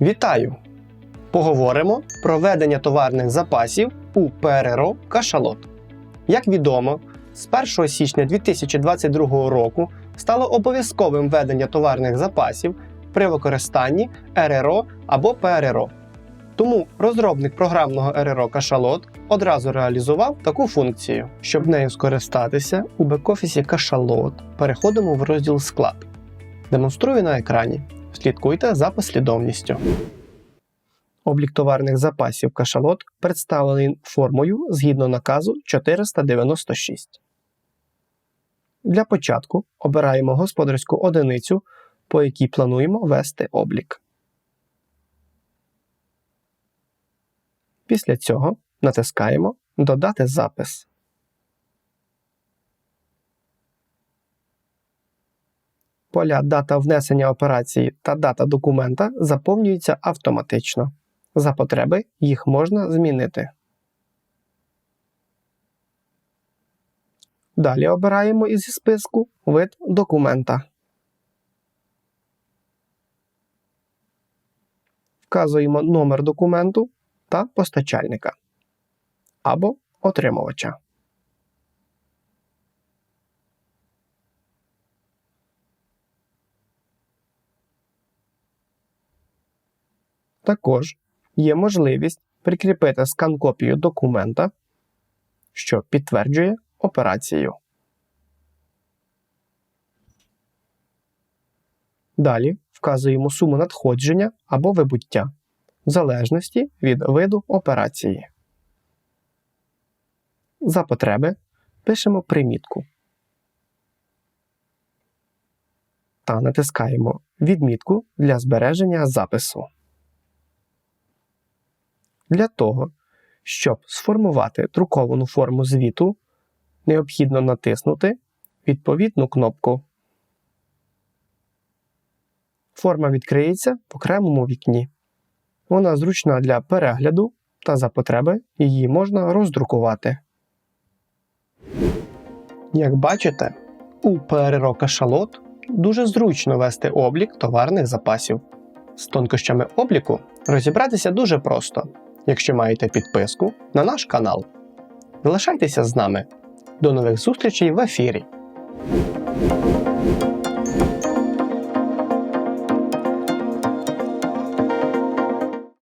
Вітаю! Поговоримо про ведення товарних запасів у ПРРО Кашалот. Як відомо, з 1 січня 2022 року стало обов'язковим ведення товарних запасів при використанні РРО або ПРРО. Тому розробник програмного РРО Кашалот одразу реалізував таку функцію. Щоб нею скористатися, у бек-офісі Кашалот переходимо в розділ Склад. Демонструю на екрані. Слідкуйте за послідовністю. Облік товарних запасів кашалот представлений формою згідно наказу 496. Для початку обираємо господарську одиницю, по якій плануємо вести облік. Після цього натискаємо Додати запис. Поля дата внесення операції та дата документа заповнюються автоматично. За потреби їх можна змінити. Далі обираємо із списку вид документа. Вказуємо номер документу та постачальника або отримувача. Також є можливість прикріпити скан-копію документа, що підтверджує операцію. Далі вказуємо суму надходження або вибуття в залежності від виду операції. За потреби пишемо примітку та натискаємо відмітку для збереження запису. Для того, щоб сформувати друковану форму звіту, необхідно натиснути відповідну кнопку. Форма відкриється в окремому вікні. Вона зручна для перегляду та за потреби її можна роздрукувати. Як бачите, у ПРРО Кашалот дуже зручно вести облік товарних запасів. З тонкощами обліку розібратися дуже просто, якщо маєте підписку на наш канал. Залишайтеся з нами. До нових зустрічей в ефірі!